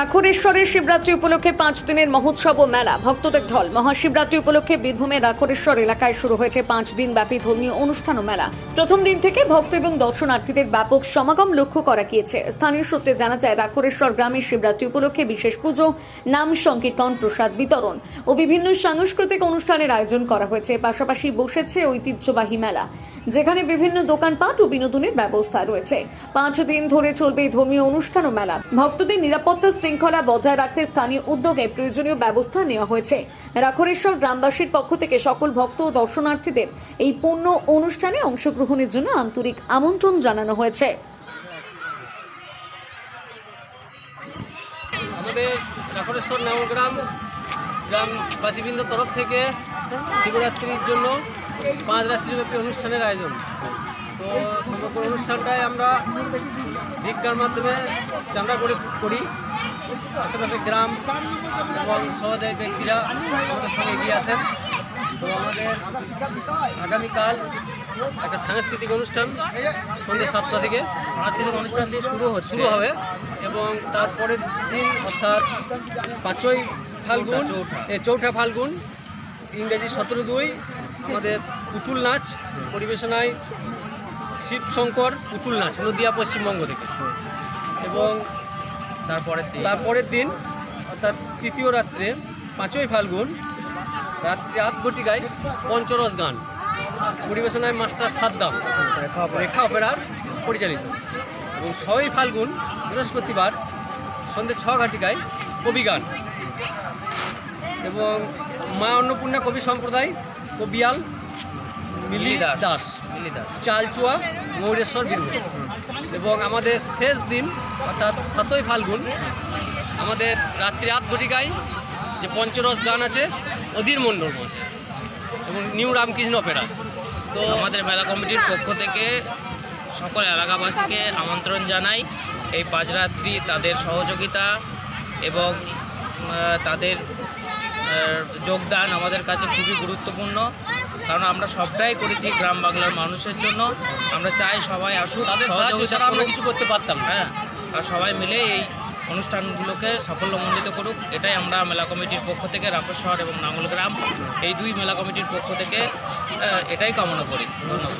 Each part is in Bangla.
রাখরেশ্বরের শিবরাত্রি উপলক্ষে পাঁচ দিনের মহোৎসব ও মেলা। ভক্তদের ঢল। মহাশিবরাত্রি উপলক্ষে বীরভূমের রাখরেশ্বর এলাকায় শুরু হয়েছে পাঁচ দিন ব্যাপী ধর্মীয় অনুষ্ঠান ও মেলা। প্রথম দিন থেকে ভক্ত এবং দর্শনার্থীদের ব্যাপক সমাগম লক্ষ্য করা গিয়েছে। স্থানীয় সূত্রে জানা যায় রাখরেশ্বর গ্রামে শিবরাত্রি উপলক্ষে বিশেষ পুজো, নাম সংকীর্তন, প্রসাদ বিতরণ ও বিভিন্ন সাংস্কৃতিক অনুষ্ঠানের আয়োজন করা হয়েছে। পাশাপাশি বসেছে ঐতিহ্যবাহী মেলা, যেখানে বিভিন্ন দোকানপাট ও বিনোদনের ব্যবস্থা রয়েছে। পাঁচ দিন ধরে চলবে এই ধর্মীয় অনুষ্ঠান ও মেলা। ভক্তদের নিরাপত্তা শৃঙ্খলা বজায় রাখতে স্থানীয় উদ্যোগে প্রয়োজনীয় ব্যবস্থা নেওয়া হয়েছে। রাখরেশ্বর গ্রামবাসীর পক্ষ থেকে সকল ভক্ত ও দর্শনার্থীদের এই পূর্ণ অনুষ্ঠানে অংশগ্রহণের জন্য আন্তরিক আমন্ত্রণ জানানো হয়েছে। আমাদের কাকরেশ্বর নবগ্রাম গ্রামবাসীবৃন্দ তরফ থেকে শিবরাত্রির জন্য পাঁচ রাত্রিব্যাপী অনুষ্ঠানের আয়োজন। তো সমগ্র অনুষ্ঠানটায় আমরা ভিক্ষার মাধ্যমে চাঁদা করে করি। আশেপাশে গ্রাম এবং সহজায় ব্যক্তিরা আমাদের সঙ্গে এগিয়ে আসেন তো আমাদের আগামীকাল একটা সাংস্কৃতিক অনুষ্ঠান সন্ধ্যে সাতটা থেকে। সাংস্কৃতিক অনুষ্ঠান দিয়ে শুরু শুরু হবে এবং তারপরের দিন অর্থাৎ পাঁচই ফাল্গুন চৌঠা ফাল্গুন, ইংরেজি সতেরো দুই, আমাদের পুতুল নাচ পরিবেশনায় শিবশঙ্কর পুতুল নাচ, নদিয়া পশ্চিমবঙ্গ থেকে। এবং তারপরের দিন। তারপরের দিন অর্থাৎ তৃতীয় রাত্রে পাঁচই ফাল্গুন রাত্রি আট ঘটিকায় পঞ্চরস গান। পরিবেশনায় মাস্টার সাদ্দাম রেখা অপেরার পরিচালিত। এবং ছয়ই ফাল্গুন বৃহস্পতিবার সন্ধ্যে ছ ঘটিকায় কবি গান। এবং মা অন্নপূর্ণা কবি সম্প্রদায় কবিয়াল মিলি দাস। দাস মিলি দাস চালচুয়া ময়ূরেশ্বর বীরভূম। এবং আমাদের শেষ দিন, অর্থাৎ সাতই ফাল্গুন, আমাদের রাত্রি আট ঘটিকায় যে পঞ্চরস গান আছে, অধীর মণ্ডল বসে। এবং নিউ রামকৃষ্ণ অপেরা। তো আমাদের মেলা কমিটির পক্ষ থেকে সকল এলাকাবাসীকে আমন্ত্রণ জানাই। এই পাঁচ রাত্রি তাদের সহযোগিতা এবং তাদের যোগদান আমাদের কাছে খুবই গুরুত্বপূর্ণ। কারণ আমরা সবটাই করেছি গ্রাম বাংলার মানুষের জন্য। আমরা চাই সবাই আসুক তাদের সাহায্য ছাড়া আমরা কিছু করতে পারতাম হ্যাঁ আর সবাই মিলে এই অনুষ্ঠানগুলোকে সাফল্যমণ্ডিত করুক। এটাই আমরা মেলা কমিটির পক্ষ থেকে রাকেশ্বর এবং নাঙ্গল গ্রাম এই দুই মেলা কমিটির পক্ষ থেকে এটাই কামনা করি। ধন্যবাদ।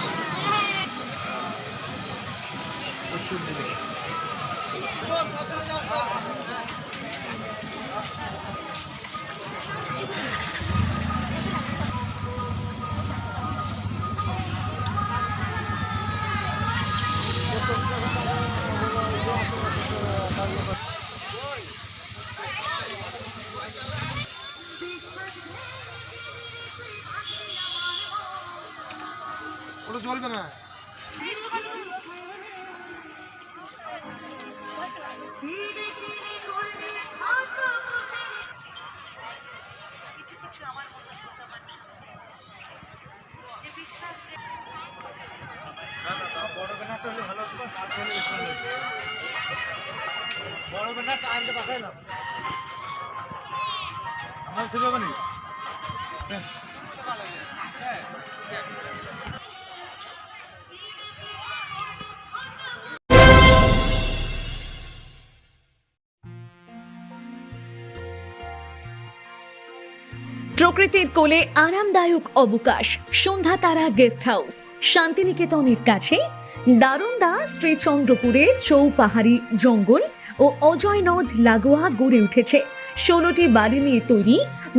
ওটা চলবে না। বড় ব্যানারটা আনতে পাঠাই না আমার ছিল না প্রকৃতির কোলে আরামদায়ক অবকাশ, সন্ধ্যা তারা গেস্ট হাউস শান্তিনিকেতনের কাছে, দারুণদা শ্রীচন্দ্রপুরে চৌপাহাড়ি জঙ্গল ও অজয় নদ লাগোয়া গড়ে উঠেছে। ষোলোটি বাড়ি নিয়ে তৈরি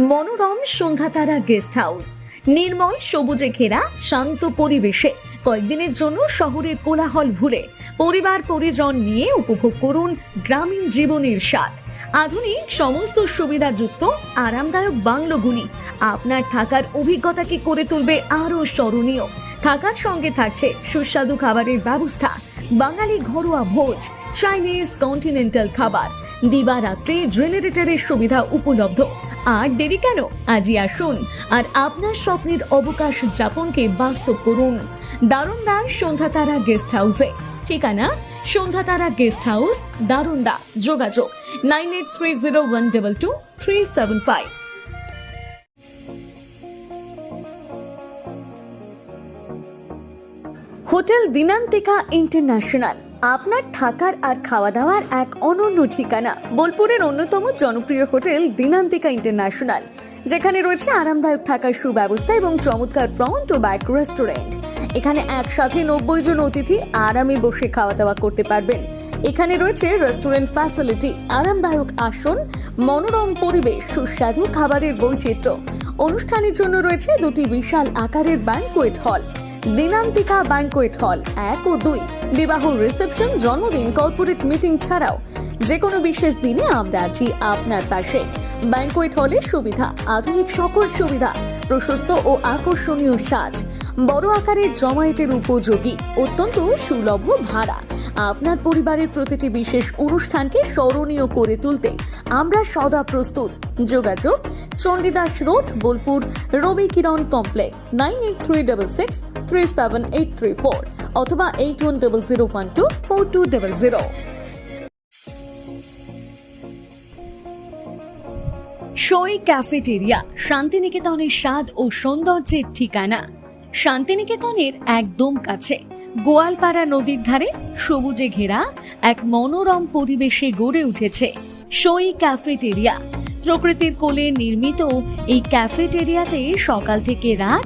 মনোরম সন্ধ্যাতারা গেস্ট হাউস নির্মল সবুজে ঘেরা শান্ত পরিবেশে। কয়েকদিনের জন্য শহরের কোলাহল ভুলে পরিবার পরিজন নিয়ে উপভোগ করুন গ্রামীণ জীবনের স্বাদ। আধুনিক সমস্ত সুবিধাযুক্ত আরামদায়ক বাংলোগুলি আপনার থাকার অভিজ্ঞতাকে করে তুলবে আরও স্মরণীয়। থাকার সঙ্গে থাকছে সুস্বাদু খাবারের ব্যবস্থা, বাঙালি ঘরোয়া ভোজ চাইনিজ কন্টিনেন্টাল খাবার, দিবারাত্রি জেনারেটরের সুবিধা উপলব্ধ। আর দেরি কেন? আজই আসুন আর আপনার স্বপ্নের অবকাশ যাপনকে বাস্তব করুন। দারুণ দারুণদার সন্ধ্যাতারা গেস্ট হাউসে ঠিকানা সন্ধ্যাতারা গেস্ট হাউস, দারুণদা, যোগাযোগ nine eight three zero one double two three seven five. Hotel Dinantika international, আপনার থাকার আর খাওয়া দাওয়ার এক অনন্য ঠিকানা, বোলপুরের অন্যতম জনপ্রিয় হোটেল দিনান্তিকা ইন্টারন্যাশনাল, যেখানে রয়েছে আরামদায়ক থাকার সুব্যবস্থা এবং চমৎকার ফ্রন্ট ও ব্যাক রেস্টুরেন্ট এখানে একসাথে নব্বই জন অতিথি আরামে বসে খাওয়া দাওয়া করতে পারবেন। এখানে রয়েছে রেস্টুরেন্ট ফ্যাসিলিটি আরামদায়ক আসন, মনোরম পরিবেশ, সুস্বাদু খাবারের বৈচিত্র্য। অনুষ্ঠানের জন্য রয়েছে দুটি বিশাল আকারের ব্যাংকুয়েট হল দিনান্তিকা ব্যাংকোয়েট হল এক ও দুই। বিবাহ রিসেপশন, জন্মদিন, কর্পোরেট মিটিং ছাড়াও যে কোনো বিশেষ দিনে আমরা আছি আপনার পাশে। ব্যাংকোয়েট হলের সুবিধা, আধুনিক সকল সুবিধা, প্রশস্ত ও আকর্ষণীয় সাজ, বড় আকারের জমায়েতের উপযোগী, অত্যন্ত সুলভ ভাড়া। আপনার পরিবারের প্রতিটি বিশেষ অনুষ্ঠানকে স্মরণীয় করে তুলতে আমরা সদা প্রস্তুত। যোগাযোগ Chandidas road, Bolpur Rabi Kiran complex, nine eight three double six three seven eight three four অথবা eight one double zero one two four two double zero সই ক্যাফেটেরিয়া, শান্তিনিকেতনের স্বাদ ও সৌন্দর্যের ঠিকানা। শান্তিনিকেতনের একদম কাছে, গোয়ালপাড়া নদীর ধারে সবুজে ঘেরা এক মনোরম পরিবেশে গড়ে উঠেছে সই ক্যাফেটেরিয়া। প্রকৃতির কোলে নির্মিত এই ক্যাফেটেরিয়াতে সকাল থেকে রাত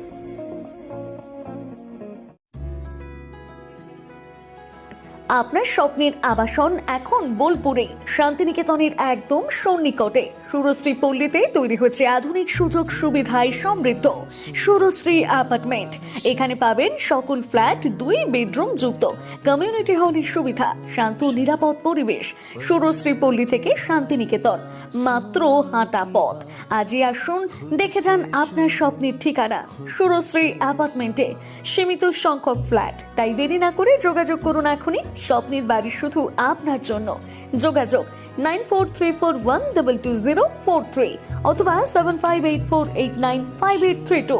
আপনার স্বপ্নের আবাসন এখন বোলপুরে। শান্তিনিকেতনের একদম সন্নিকটে। সুরশ্রী পল্লীতে তৈরি হচ্ছে আধুনিক সুযোগ সুবিধায় সমৃদ্ধ। সুরশ্রী অ্যাপার্টমেন্ট। এখানে পাবেন সকল ফ্ল্যাট, দুই বেডরুম যুক্ত। কমিউনিটি হলের সুবিধা, শান্ত নিরাপদ পরিবেশ। সুরশ্রী পল্লী থেকে শান্তিনিকেতন। মাত্র হাঁটা পথ। আজই আসুন, দেখে যান আপনার স্বপ্নের ঠিকানা। সুরশ্রী অ্যাপার্টমেন্টে। সীমিত সংখ্যক ফ্ল্যাট। তাই দেরি না করে যোগাযোগ করুন এখনই। স্বপ্নের বাড়ি শুধু আপনার জন্য। যোগাযোগ nine four three four one double two zero four three অথবা seven five eight four eight nine five eight three two.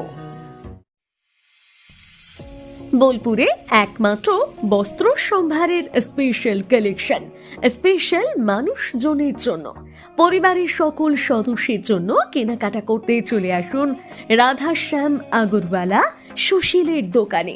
বোলপুরে একমাত্র বস্ত্র সম্ভারের স্পেশাল কালেকশন স্পেশাল মানুষজনের জন্য। পরিবারের সকল সদস্যের জন্য কেনাকাটা করতে চলে আসুন রাধাশ্যাম আগরওয়ালা সুশীলের দোকানে।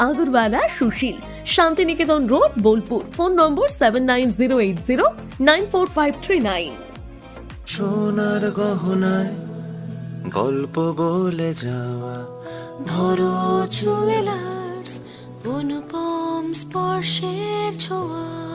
Agarwala Sushil Shantiniketan road Bolpur. Phone number seven nine zero eight zero nine four five three nine সোনার গহনায় গল্প বলে যাওয়া। ধরো জুয়েলার্স অনুপম স্পর্শের ছোঁয়া।